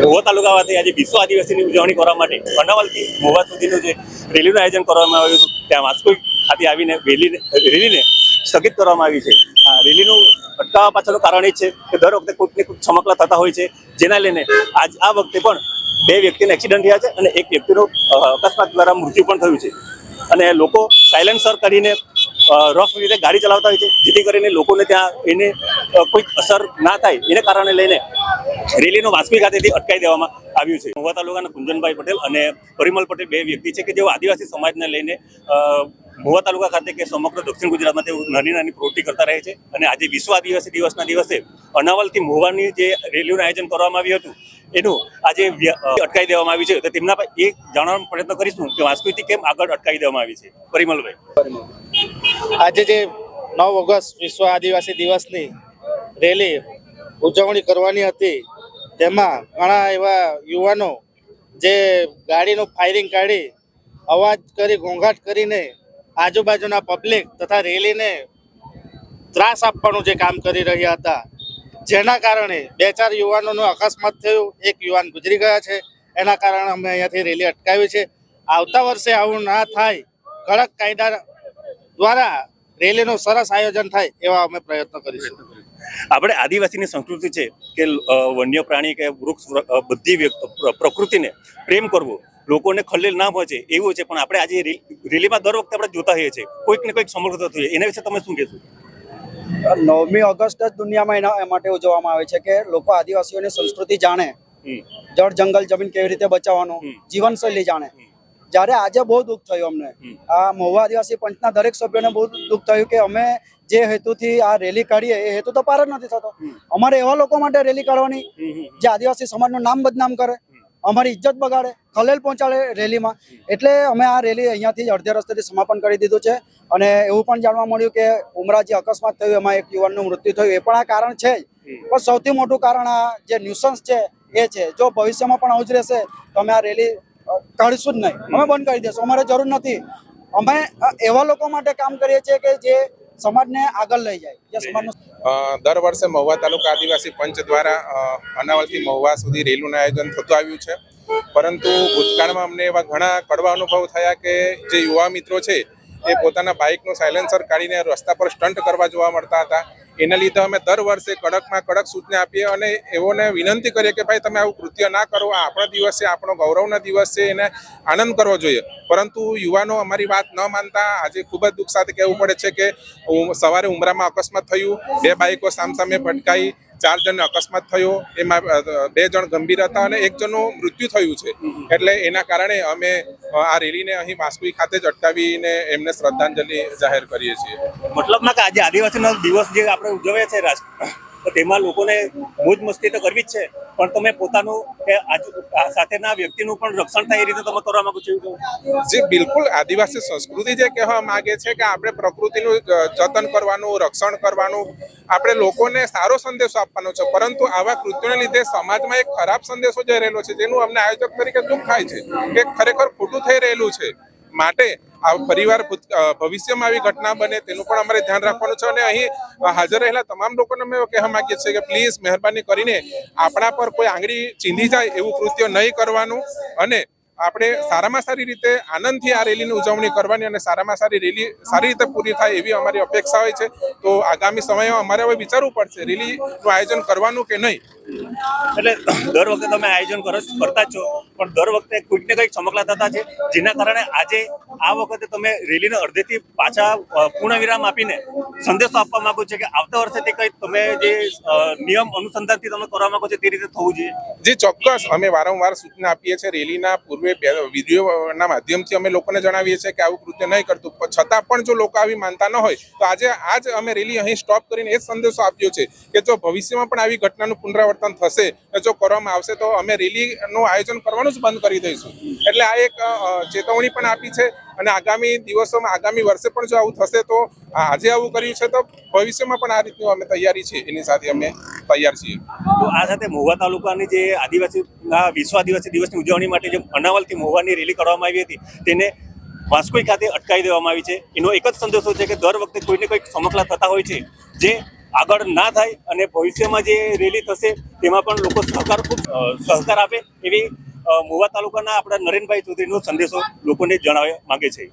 મહુવા તાલુકા ખાતે આજે વિશ્વ આદિવાસીની ઉજવણી કરવા માટે અનાવલથી મહુવા સુધીનું જે રેલીનું આયોજન કરવામાં આવ્યું હતું, ત્યાં વાસ્કો ખાતે આવીને રેલીને રેલીને સ્થગિત કરવામાં આવી છે. આ રેલીનું અટકાવવા પાછળનું કારણ એ છે કે દર વખતે કોઈક ને કોઈક ચમકલા થતા હોય છે. જેના લઈને આજ આ વખતે પણ બે વ્યક્તિને એક્સિડન્ટ થયા છે અને એક વ્યક્તિનું અકસ્માત દ્વારા મૃત્યુ પણ થયું છે. અને લોકો સાયલેન્સર કરીને રફ રીતે ગાડી ચલાવતા હોય છે જેથી કરીને લોકોને ત્યાં એને કોઈક અસર ના થાય એને કારણે લઈને રેલીનું વાસ્મી ખાતેથી અટકાવી દેવામાં આવ્યું છે. મહુવા તાલુકાના કુંજનભાઈ પટેલ અને પરિમલ પટેલ બે વ્યક્તિ છે કે જેઓ આદિવાસી સમાજને લઈને અ, મહુવા તાલુકા ખાતે કે સમગ્ર દક્ષિણ ગુજરાતમાં તેઓ નાની નાની પ્રવૃત્તિ કરતા રહે છે અને આજે વિશ્વ આદિવાસી દિવસના દિવસે અનાવલથી મહુવાની જે રેલીનું આયોજન કરવામાં આવ્યું હતું એનું આજે અટકાવી દેવામાં આવ્યું છે. તો તેમના એ જાણવાનો પ્રયત્ન કરીશું કે વાસ્કુથી કેમ આગળ અટકાવી દેવામાં આવી છે. પરિમલભાઈ. આજે જે નવ ઓગસ્ટ વિશ્વ આદિવાસી દિવસની રેલી ઉજવણી કરવાની હતી, તેમાં ઘણા એવા યુવાનો જે ગાડીનું ફાયરિંગ કાઢી, અવાજ કરી, ઘોંઘાટ કરીને આજુબાજુના પબ્લિક તથા રેલીને ત્રાસ આપવાનું જે કામ કરી રહ્યા હતા જેના કારણે બે ચાર યુવાનોનો અકસ્માત થયું. એક યુવાન ગુજરી ગયા છે. એના કારણે અમે અહીંયાથી રેલી અટકાવી છે. આવતા વર્ષે આવું ના થાય, કડક કાયદા દ્વારા રેલીનું સરસ આયોજન થાય એવા અમે પ્રયત્નો કરીશું. આપણે આદિવાસીની સંસ્કૃતિ છે કે વન્ય પ્રાણી કે વૃક્ષ બધી પ્રકૃતિને પ્રેમ કરવો, લોકોને ખલેલ ના પહોંચે એવું છે. પણ આપણે આજે રેલીમાં દર વખતે આપણે જોતા હોઈએ છીએ. કોઈક ને કોઈક સમગ્ર થતું એના વિશે તમે શું કહેશો? નવમી ઓગસ્ટ જ દુનિયામાં એના એ માટે ઉજવવામાં આવે છે કે લોકો આદિવાસીઓની સંસ્કૃતિ જાણે. જળ જંગલ જમીન કેવી રીતે બચાવવાનું જીવનશૈલી જાણે. જ્યારે આજે બહુ દુઃખ થયું અમને. આ મહુવા આદિવાસી પંચના દરેક સભ્યોને બહુ દુઃખ થયું કે અમે જે હેતુથી આ રેલી કાઢીએ એ હેતુ તો પાર જ નથી થતો. અમારે એવા લોકો માટે રેલી કાઢવાની જે આદિવાસી સમાજનું નામ બદનામ કરે. અમારી ઇજ્જત બગાડે, ખલેલ પહોંચાડે રેલીમાં. એટલે અમે આ રેલી અહીંયાથી અડધે રસ્તેથી સમાપન કરી દીધું છે. અને એવું પણ જાણવા મળ્યું કે ઉમરા જે અકસ્માત થયું, એમાં એક યુવાનનું મૃત્યુ થયું, એ પણ આ કારણ છે પણ સૌથી મોટું કારણ આ જે ન્યુસન્સ છે, એ છે. જો ભવિષ્યમાં પણ આવું જ રહેશે, તો અમે આ રેલી કાઢીશું જ નહીં. અમે બંધ કરી દઈશું અમારે જરૂર નથી. અમે એવા લોકો માટે કામ કરીએ છીએ કે જે સમાજને આગળ લઈ જાય. જે સમાજનું અ, દર વર્ષે મહુવા તાલુકા આદિવાસી પંચ દ્વારા અનાવલથી મહુવા સુધી રેલીનું આયોજન થતું આવ્યું છે. પરંતુ ભૂતકાળમાં અમને એવા ઘણા કડવા અનુભવ થયા કે જે યુવા મિત્રો છે એ પોતાના બાઇકનું સાયલેન્સર કાઢીને રસ્તા પર સ્ટન્ટ કરવા જોવા મળતા હતા. એના લીધે અમે દર વર્ષે કડકમાં કડક સૂચના આપીએ અને એઓને વિનંતી કરીએ કે ભાઈ, તમે આવું કૃત્ય ના કરો. આ આપણો દિવસ, આપણો ગૌરવના દિવસ છે એને આનંદ કરવો જોઈએ. પરંતુ યુવાનો અમારી વાત ન માનતા. આજે ખૂબ જ દુઃખ સાથે કહેવું પડે છે કે સવારે ઉમરામાં અકસ્માત થયું. બે બાઇકો સામસામે ભટકાઈ. ચાર જણને અકસ્માત થયો. એમાં બે જણ ગંભીર હતા અને એક જણનું મૃત્યુ થયું છે. એટલે એના કારણે અમે આ રેલીને અહીં માસ્કુઈ ખાતે જ અટકાવીને એમને શ્રદ્ધાંજલિ જાહેર કરીએ છીએ. મતલબમાં કે આજે આદિવાસીનો દિવસ જે આપણે ઉજવીએ છીએ રાષ્ટ્ર, તો તેમાં લોકોને મોજ મસ્તી તો કરવી જ છે. પણ તમે પોતાનું કે સાથેના વ્યક્તિનું પણ રક્ષણ થાય એ રીતે તમે કરવા માંગો છો જે, બિલકુલ. આદિવાસી સંસ્કૃતિ જે કહેવા માંગે છે કે આપણે પ્રકૃતિનું જતન કરવાનું, રક્ષણ કરવાનું, આપણે લોકોને સારો સંદેશો આપવાનો છે. પરંતુ આવા કૃત્યોને લીધે સમાજમાં એક ખરાબ સંદેશો જઈ રહેલો છે, જેનું અમને આયોજક તરીકે દુઃખ થાય છે કે ખરેખર ખોટું થઈ રહેલું છે. માટે આ પરિવાર ભવિષ્યમાં આવી ઘટના બને તેનું પણ અમારે ધ્યાન રાખવાનું છે અને અહીં હાજર રહેલા તમામ લોકોને અમે કહેવા માંગીએ છીએ કે પ્લીઝ મહેરબાની કરીને આપણા પર કોઈ આંગળી ચીંધી જાય એવું કૃત્ય નહીં કરવાનું અને આપણે સારામાં સારી રીતે આનંદથી આ રેલીની ઉજવણી કરવાની અને સારામાં સારી રેલી સારી રીતે પૂરી થાય એવી અમારી અપેક્ષા હોય છે. તો આગામી સમયમાં અમારે હવે વિચારવું પડશે રેલીનું આયોજન કરવાનું કે નહીં. એટલે દર વખતે તમે આયોજન કરો કરતા છો. પણ દર વખતે કોઈક ને કંઈક ચમકલા થતા છે. જેના કારણે આજે આ વખતે તમે રેલીને અડધેથી પાછા પૂર્ણ વિરામ આપીને સંદેશો આપવા માંગો છો કે આવતા વર્ષેથી કંઈક તમે જે નિયમ અનુસંધાનથી તમે કરવા માંગો છો તે રીતે થવું જોઈએ? જે ચોક્કસ. અમે વારંવાર સૂચના આપીએ છીએ રેલીના પૂર્વે બે- વિડીયોના માધ્યમથી અમે લોકોને જણાવીએ છીએ કે આવું કૃત્ય નહીં કરતું. છતાં પણ જો લોકો આવી માનતા ન હોય, તો આજે, આજ અમે રેલી અહીં સ્ટોપ કરીને એ સંદેશો આપ્યો છે કે જો ભવિષ્યમાં પણ આવી ઘટનાનું પુનરાવર્તન થશે જો કરવામાં આવશે, તો અમે રેલીનું આયોજન કરવાનું જ બંધ કરી દઈશું. એટલે આ એક ચેતવણી પણ આપી છે અને આગામી દિવસોમાં, આગામી વર્ષે પણ જો આવું થશે, તો આજે આવું કર્યું છે, તો ભવિષ્યમાં પણ આ રીતનું અમે તૈયારી છે એની સાથે અમે તૈયાર છીએ. તો આ સાથે મહુવા તાલુકાની જે આદિવાસી વિશ્વ આદિવાસી દિવસની ઉજવણી માટે જે અનાવલથી મહુવાની રેલી કરવામાં આવી હતી, તેને વાસ્કોઈ ખાતે અટકાવી દેવામાં આવી છે. એનો એક જ સંદેશો છે કે દર વખતે કોઈને કોઈક સમકલા થતા હોય છે, જે આગળ ના થાય અને ભવિષ્યમાં જે રેલી થશે, તેમાં પણ લોકો સહકાર, ખૂબ સહકાર આપે એવી મહુવા તાલુકાના આપણા નરેનભાઈ ચૌધરીનો સંદેશો લોકોને જણાવવા માંગે છે.